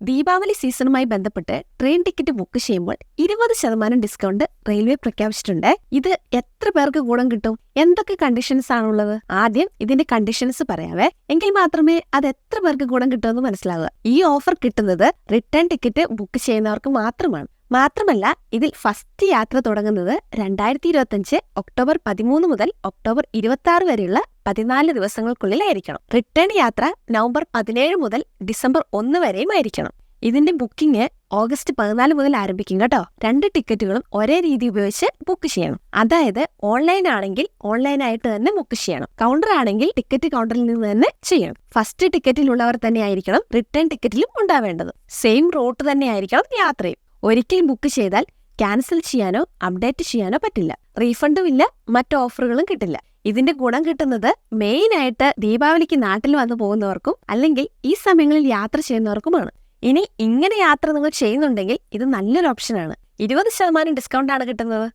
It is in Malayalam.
ദീപാവലി സീസണുമായി ബന്ധപ്പെട്ട് ട്രെയിൻ ടിക്കറ്റ് ബുക്ക് ചെയ്യുമ്പോൾ ഇരുപത് ശതമാനം ഡിസ്കൗണ്ട് റെയിൽവേ പ്രഖ്യാപിച്ചിട്ടുണ്ട്. ഇത് എത്ര പേർക്ക് ഗുണം കിട്ടും? എന്തൊക്കെ കണ്ടീഷൻസ് ആണുള്ളത്? ആദ്യം ഇതിന്റെ കണ്ടീഷൻസ് പറയാവേ. എങ്കിൽ മാത്രമേ അത് എത്ര പേർക്ക് ഗുണം കിട്ടുമെന്ന് മനസ്സിലാവുക. ഈ ഓഫർ കിട്ടുന്നത് റിട്ടേൺ ടിക്കറ്റ് ബുക്ക് ചെയ്യുന്നവർക്ക് മാത്രമാണ്. മാത്രമല്ല ഇതിൽ ഫസ്റ്റ് യാത്ര തുടങ്ങുന്നത് രണ്ടായിരത്തി ഇരുപത്തിയഞ്ച് ഒക്ടോബർ പതിമൂന്ന് മുതൽ ഒക്ടോബർ ഇരുപത്തി ആറ് വരെയുള്ള പതിനാല് ദിവസങ്ങൾക്കുള്ളിലായിരിക്കണം. റിട്ടേൺ യാത്ര നവംബർ പതിനേഴ് മുതൽ ഡിസംബർ ഒന്ന് വരെയും ആയിരിക്കണം. ഇതിന്റെ ബുക്കിംഗ് ഓഗസ്റ്റ് പതിനാല് മുതൽ ആരംഭിക്കും കേട്ടോ. രണ്ട് ടിക്കറ്റുകളും ഒരേ രീതി ഉപയോഗിച്ച് ബുക്ക് ചെയ്യണം. അതായത് ഓൺലൈൻ ആണെങ്കിൽ ഓൺലൈനായിട്ട് തന്നെ ബുക്ക് ചെയ്യണം. കൗണ്ടർ ആണെങ്കിൽ ടിക്കറ്റ് കൗണ്ടറിൽ നിന്ന് തന്നെ ചെയ്യണം. ഫസ്റ്റ് ടിക്കറ്റിലുള്ളവർ തന്നെ ആയിരിക്കണം റിട്ടേൺ ടിക്കറ്റിലും ഉണ്ടാവേണ്ടത്. സെയിം റൂട്ട് തന്നെ ആയിരിക്കണം യാത്രയും. ഒരിക്കൽ ബുക്ക് ചെയ്താൽ ക്യാൻസൽ ചെയ്യാനോ അപ്ഡേറ്റ് ചെയ്യാനോ പറ്റില്ല. റീഫണ്ടും ഇല്ല മറ്റു ഓഫറുകളും കിട്ടില്ല. ഇതിന്റെ ഗുണം കിട്ടുന്നത് മെയിൻ ആയിട്ട് ദീപാവലിക്ക് നാട്ടിൽ വന്നു പോകുന്നവർക്കും അല്ലെങ്കിൽ ഈ സമയങ്ങളിൽ യാത്ര ചെയ്യുന്നവർക്കുമാണ്. ഇനി ഇങ്ങനെ യാത്ര നിങ്ങൾ ചെയ്യുന്നുണ്ടെങ്കിൽ ഇത് നല്ലൊരു ഓപ്ഷനാണ് ഇരുപത് ശതമാനം ഡിസ്കൗണ്ട് ആണ് കിട്ടുന്നത്.